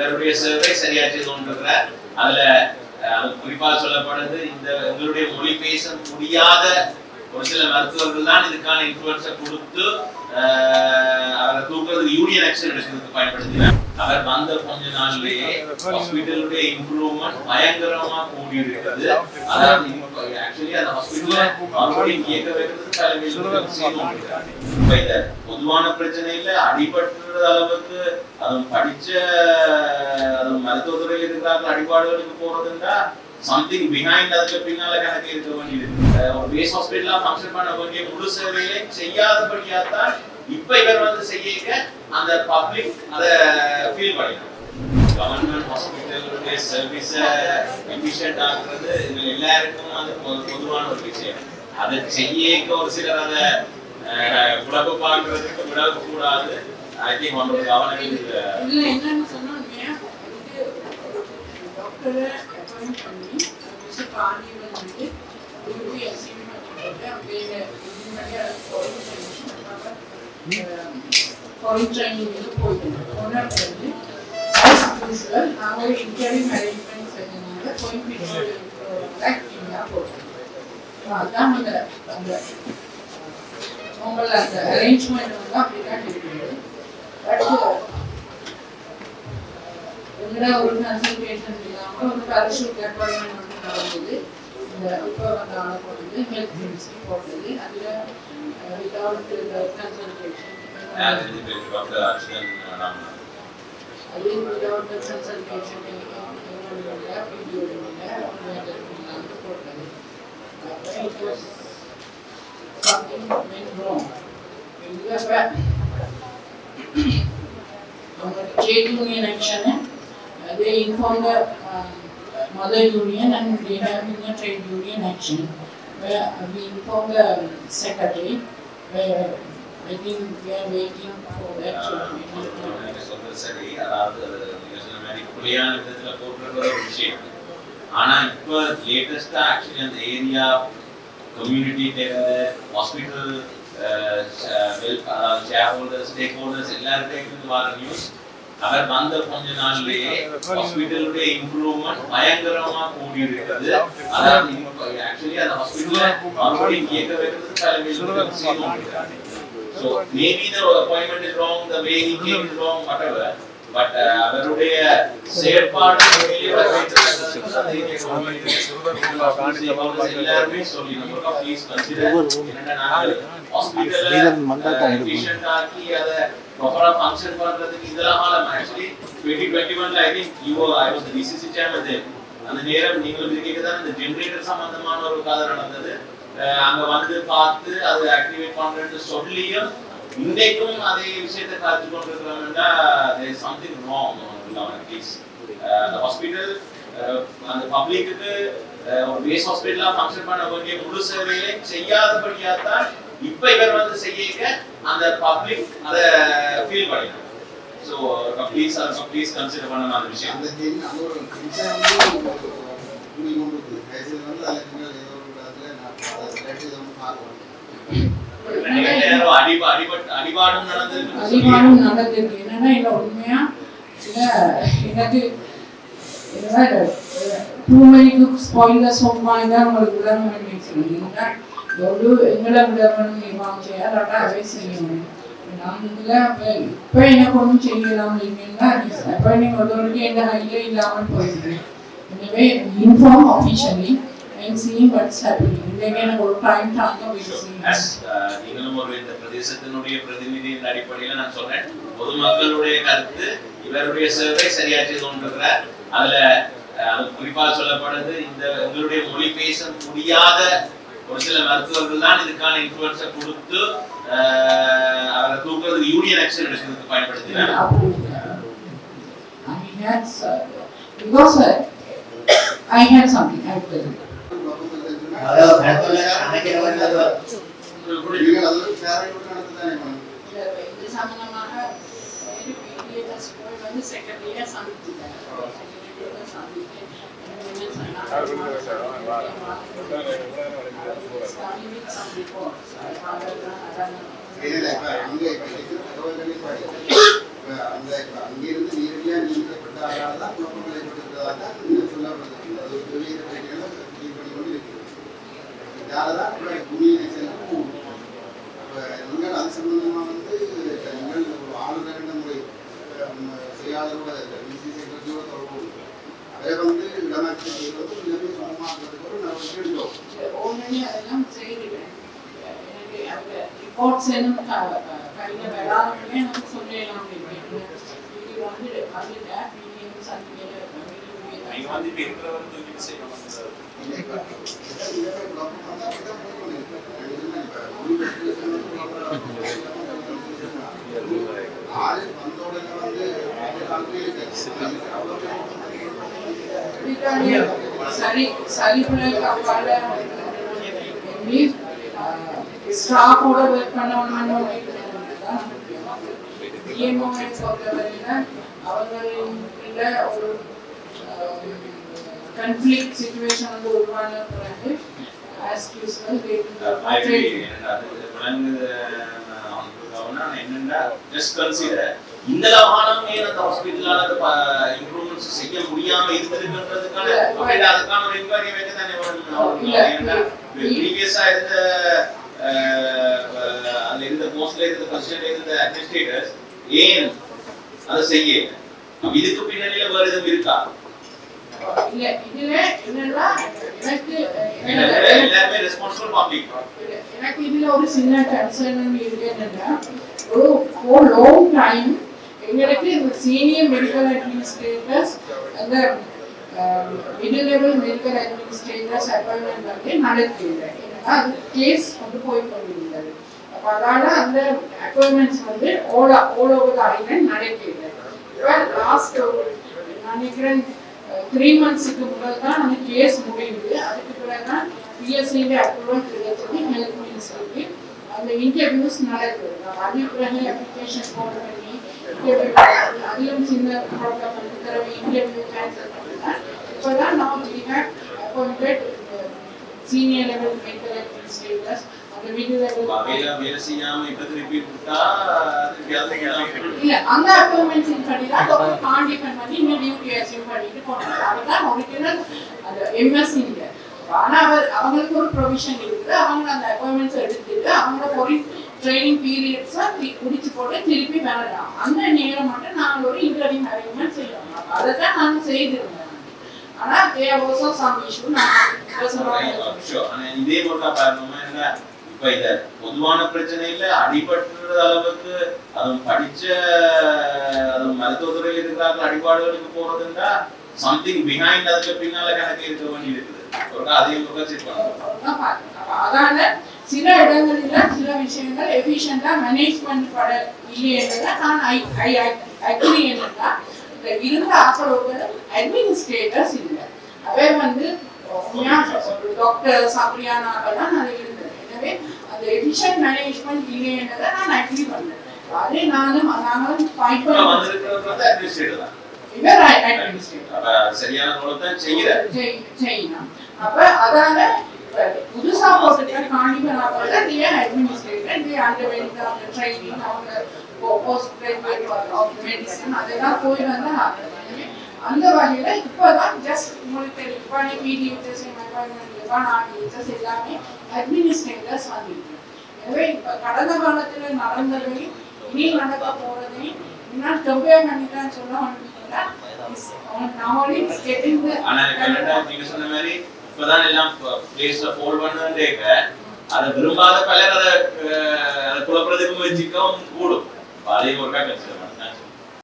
இவருடைய சேவை சரியா செய்தோன்ற அதுல குறிப்பாக சொல்லப்படுது இந்த எங்களுடைய மொழி பேச முடியாத ஒரு சில மருத்துவர்கள் தான் இதுக்கான இன்ஃபுளுன்ஸை கொடுத்து அவரை தூக்குறதுக்கு யூனியன் ஆக்ஷன் எடுக்கிறதுக்கு பயன்படுத்தினார் அவர் வந்த கொஞ்ச நாள்லயே ஹாஸ்பிட்டலுடைய இம்ப்ரூவ்மெண்ட் பயங்கரமா கூடி இருக்குது அதாவது ஆக்சுவலி அந்த ஹாஸ்பிட்டல மறுபடியும் இயக்க வைக்கிறதுக்கு இப்ப இந்த பொதுவான பிரச்சனையில அடிபட்டுற அளவுக்கு அதுவும் படிச்ச மருத்துவத்துறையில் இருக்கிறார்கள் அடிபாடுகளுக்கு போறதுன்னா சம்திங் பிஹைண்ட் அதுக்கு பின்னால கணக்கு இருக்க வேண்டியது. ஒரு பேஸ் ஹாஸ்பிட்டலா ஃபங்க்ஷன் பண்ண வேண்டிய முழு சேவையை செய்யாதபடியா தான் இப்ப இவர் வந்து செய்ய அந்த பப்ளிக் அதை ஃபீல் பண்ணிடும் கவர்மெண்ட் ஹாஸ்பிட்டலுடைய சர்வீஸை எஃபிஷியன்ட் ஆகுறது இது எல்லாருக்கும் அது பொதுவான ஒரு விஷயம். அதை செய்ய ஒரு சிலர் அதை உழவு பார்க்கறதுக்கு விடக்கூடாது. கூடாது ஐ திங்க் கவனம் என்னன்னு சொன்னா டாக்டரை அப்பாயிண்ட் பண்ணி மிஸ்டர் வந்து அப்படியே ஃபாரின் போயிட்டு போனது வந்து அரேஞ்ச்மெண்ட் செஞ்சனால கோயம்பேடு இந்தியா அதான் அந்த அந்த உங்களை அந்த அரேஞ்ச்மெண்ட் வந்து அப்படிதான் இருக்குது பட் ஒரு கன்சல்டேஷன் இல்லாம ஒரு பேரஷூட் அப்பாயின்மெண்ட் வந்து நடந்தது இந்த இப்போ வந்து ஆள போட்டது ஹெல்த் போட்டது அதில் without the consultation. As indicated, Dr. Arshan Ramnath. I leave without the consultation. Something went wrong. It was. Our trade union action, uh, they informed the uh, mother union and they have in the trade union action where we informed the secretary I think we are waiting for that. சொல்றது சரி அதாவது நீங்க சொன்ன மாதிரி புலியான விதத்துல ஒரு விஷயம் ஆனா இப்போ லேட்டஸ்டா ஆக்சுவலி அந்த area community hospital share holders stake holders எல்லாருக்கும் வர நியூஸ் அவர் வந்த கொஞ்ச நாள்லயே ஹாஸ்பிட்டலுடைய இம்ப்ரூவ்மெண்ட் பயங்கரமா கூடி இருக்குது அதாவது ஆக்சுவலி அந்த ஹாஸ்பிட்டல மறுபடியும் இயக்க வைக்கிறதுக்கு தலைமையில் maybe the appointment is wrong, the way he came is wrong, whatever. But uh, அவருடைய செயற்பாடு எல்லாருமே சொல்லி நம்ம ப்ளீஸ் கன்சிடர் அத ப்ராப்பரா ஃபங்க்ஷன் பண்றதுக்கு இதெல்லாம் ஆலம் actually 2021ல I think you I was the chairman there அந்த நேரம் நீங்கள் இருக்கீங்க தான் இந்த ஜெனரேட்டர் சம்பந்தமான ஒரு கதை நடந்தது. அங்க வந்து பார்த்து அது ஆக்டிவேட் பண்றேன்னு சொல்லியும் இன்றைக்கும் அதே விஷயத்தை காத்து கொண்டிருக்கிறோம்னா there is something wrong அந்த ஹாஸ்பிட்டல் அந்த பப்ளிக்கு ஒரு பேஸ் ஹாஸ்பிட்டலா ஃபங்க்ஷன் பண்ண வேண்டிய முழு சேவையை செய்யாதபடியா தான் இப்ப இவர் வந்து செய்ய அந்த பப்ளிக் அதை ஃபீல் பண்ணிடும் ஸோ ப்ளீஸ் ப்ளீஸ் கன்சிடர் பண்ணணும் அந்த விஷயம். அந்த தேதி அந்த ஒரு நிமிஷம் வந்து கூடி கொண்டு இருக்குது கடைசியில் வந்து அதில் நீங்கள் ஏதோ ஒரு இடத்துல நான் அதை கடைசி வந்து பார்க்கணும். ரெண்டு நேரம் அடிப அடிபட் அடிபாடும் நடந்ததுன்னு சொல்லி அதிகாரம் நடந்திருக்கு என்னன்னா இல்ல உண்மையா எனக்கு டூ உங்களுக்கு எவ்வளோ எங்களை விடணும் எனக்கு ஒன்றும் செய்யலாம் இல்லைங்கன்னா அப்ப நீங்க ஒரு எந்த ஹைலே இல்லாமல் போயிருக்கு எனவே இன்ஃபார்ம் அண்ட் வாட்ஸ் ஹேப்பனிங் எனக்கு ஒரு டைம் தாங்க நீங்களும் ஒரு இந்த பிரதேசத்தினுடைய பிரதிநிதியின் அடிப்படையில நான் சொல்றேன் பொதுமக்களுடைய கருத்து இவருடைய சேவை சரியா செய்து அதுல குறிப்பாக குறிப்பா சொல்லப்படுது இந்த எங்களுடைய மொழி பேச முடியாத ஒரு சில மருத்துவர்கள் தான் இதுக்கான இன்ஃபுளுன்ஸை கொடுத்து அவரை தூக்குறதுக்கு யூனியன் ஆக்ஷன் எடுக்கிறதுக்கு பயன்படுத்தினார் சம்பந்தமாக இல்லை அங்கே இருக்கிற அந்த அங்கிருந்து நேரடியாக நீங்கள் தான் குழப்பங்கள் ஏற்பட்டிருக்கிறதா தான் சொல்லப்படுது அது ஒரு பெரிய பிரச்சனைகளை பண்ணி கொண்டு இருக்குது இதால தான் இப்போ அப்போ நீங்கள் அது சம்பந்தமாக வந்து அந்த ரிப்போர்ட்ஸ் எதுவும் க- க- கையில வராதுன்னு எனக்கு சொல்லலாம் இது வந்து வந்துட்ட பிடிஎம் சந்திக்கிற நீங்க வந்து இப்ப இருக்கிறவரை தூக்கிட்டு செய்யணும் இல்லை, இப்ப இதை இதை குழப்பம் வந்தா அப்படிதான் போகணும். இப்ப குடியினை ஆளு வந்த உடனே வந்து ஆளுமே இருக்கு. அவ்வளவு சரி சரிபுல கப்பால ஸ்டாஃபோட ஒர்க் பொறுத்தவரையில் அவங்களில் ஒரு கன்ஃப்ளிக்ட் சுச்சுவேஷன் வந்து உருவான பிறகு அவனுக்கு கவனம். என்னன்னா, இந்த லவானம் ஏன் அந்த ஹாஸ்பிட்டலால இம்ப்ரூவ்மெண்ட்ஸ் செய்ய முடியாம இருந்திருக்குன்றதுக்கான அதுக்கான ஒரு வைக்க தானே வரணும். ப்ரீவியஸா இருந்த அதுல இருந்த போஸ்ட்ல இருந்த பிரசிடென்ட் இருந்த அட்மினிஸ்ட்ரேட்டர்ஸ் ஏன் அதை செய்ய? இதுக்கு பின்னணியில வேற எதுவும் இருக்கா? இல்ல இதுல என்னன்னா எனக்கு இல்ல, எனக்கு- எல்லாருமே ரெஸ்பான்சிபிள் பப்ளிக் எனக்கு இதுல ஒரு சின்ன கன்சர்ன் இருக்கு என்னன்னா ஒரு for long டைம் எங்களுக்கு இந்த சீனியர் மெடிக்கல் அட்மினிஸ்ட்ரேட்டர்ஸ் அந்த middle level medical administrators appointment வந்து நடக்கல அந்த கேஸ் வந்து போய் கொண்டிருந்தது. அப்ப அதனால அந்த அக்வைர்மெண்ட்ஸ் வந்து ஓலா ஓல் ஓவர் ஐலண்ட் நடக்கல இப்போ லாஸ்ட் நான் நினைக்கிறேன் த்ரீ மந்த்ஸுக்கு முதல் தான் அந்த கேஸ் முடியுது. அதுக்கு பிறகு தான் பிஎஸ்சியில் அப்ரூவல் கிடைச்சது. ஹெல்த் மினிஸ்டருக்கு அந்த இன்டர்வியூஸ் நடக்குது. நம்ம அதுக்கு பிறகு அப்ளிகேஷன் போட பண்ணி இன்டர்வியூ அதிலும் சின்ன ப்ராப்ளம் இருக்கிற இன்டர்வியூ கேன்சல் பண்ணிதான் இப்போ தான் நான் we have appointed senior level medical administrators அந்த மிடில் லெவல் வேலை வேலை செய்யாம இப்ப திருப்பி கொடுத்தா திருப்பி அதை எல்லாம் இல்ல அந்த அப்பாயின்மெண்ட்ஸ் படி தான் டாக்டர் பண்ணி இன்னும் டியூட்டி அசைவ் பண்ணிட்டு போனாங்க. அதுதான் ஒரிஜினல் அந்த எம்எஸ்சி இல்ல ஆனா அவர் அவங்களுக்கு ஒரு ப்ரொவிஷன் இருக்கு அவங்க அந்த அப்பாயின்மெண்ட்ஸ் எடுத்துட்டு அவங்களோட ஒரு ட்ரைனிங் பீரியட்ஸா முடிச்சு போட்டு திருப்பி வரலாம் அந்த நேரம் மட்டும் நாங்கள் ஒரு இன்டர்வியூ அரேஞ்ச்மெண்ட் செய்யணும் அதை தான் நாங்கள் செய்திருந்தோம். சம் இஷ்யூ நான் personal- Sure. ஆனா இதே ஒரு பாருங்க என்ன இப்ப இத பொதுவான பிரச்சனை இல்ல அடிபட்டுற அளவுக்கு அதுவும் படிச்ச அதுவும் மருத்துவத்துறையில் இருக்கிறார்கள் அடிபாடுகளுக்கு போறதுன்னா சம்திங் பிஹைண்ட் அதுக்கு பின்னால கணக்கு இருக்க வேண்டி இருக்குது ஒரு அதையும். அப்ப அதால சில இடங்களில சில விஷயங்கள் எஃபிஷியண்டா மேனேஜ்மெண்ட் பட இல்லைன்றத நான் ஐ ஐ அக்ரி என்னன்னா இந்த இருந்த ஆக்களோட அட்மினிஸ்ட்ரேட்டர்ஸ் இல்லை அவை வந்து டாக்டர் சாப்பிரியானாக்கெல்லாம் அது இருந்தது எனவே அந்த எஃபிஷியன்ட் மேனேஜ்மெண்ட் இல்லைன்றதை நான் அக்ரி பண்ணேன். அதே நானும் நாங்களும் ஃபைட் இப்ப பண்ண வந்திருக்கிறது வந்து அட்மினிஸ்ட்ரேட்டர் தான் இவர் சரியான ரோலை தான் செய்யற செய்- செய்யணும் அப்ப அதால புதுசா போட்டுட்ட காணிகளாக நீ அட்மினிஸ்ட்ரேட்டர் நீ அந்த வெளியில அவங்க ட்ரைனிங் அவங்க போஸ்ட் மெடிசன் அதெல்லாம் போய் வந்து அந்த வகையில இப்போதான் ஜஸ்ட் உங்களுக்கு இப்போ பிடிஎச்எஸ் ஆர்டிஎச்எஸ் எல்லாமே அட்மினிஸ்ட்ரேட்டர்ஸ் வந்திருக்கு எனவே இப்போ கடந்த காலத்தில் நடந்ததையும் இனி நடக்க போறதையும் இன்னும் கம்பேர் பண்ணி தான் சொல்ல வந்தீங்கன்னா now only it's நீங்க சொன்ன மாதிரி இப்பதான் எல்லாம் பிளேஸ்ல ஃபோல்ட் பண்ணுன்றேங்க அதை விரும்பாத பலர் அதை அஹ், அதை குழப்பறதுக்கு முயற்சிக்கவும் கூடும். அதையும் ஒருக்கா கன்சிடர்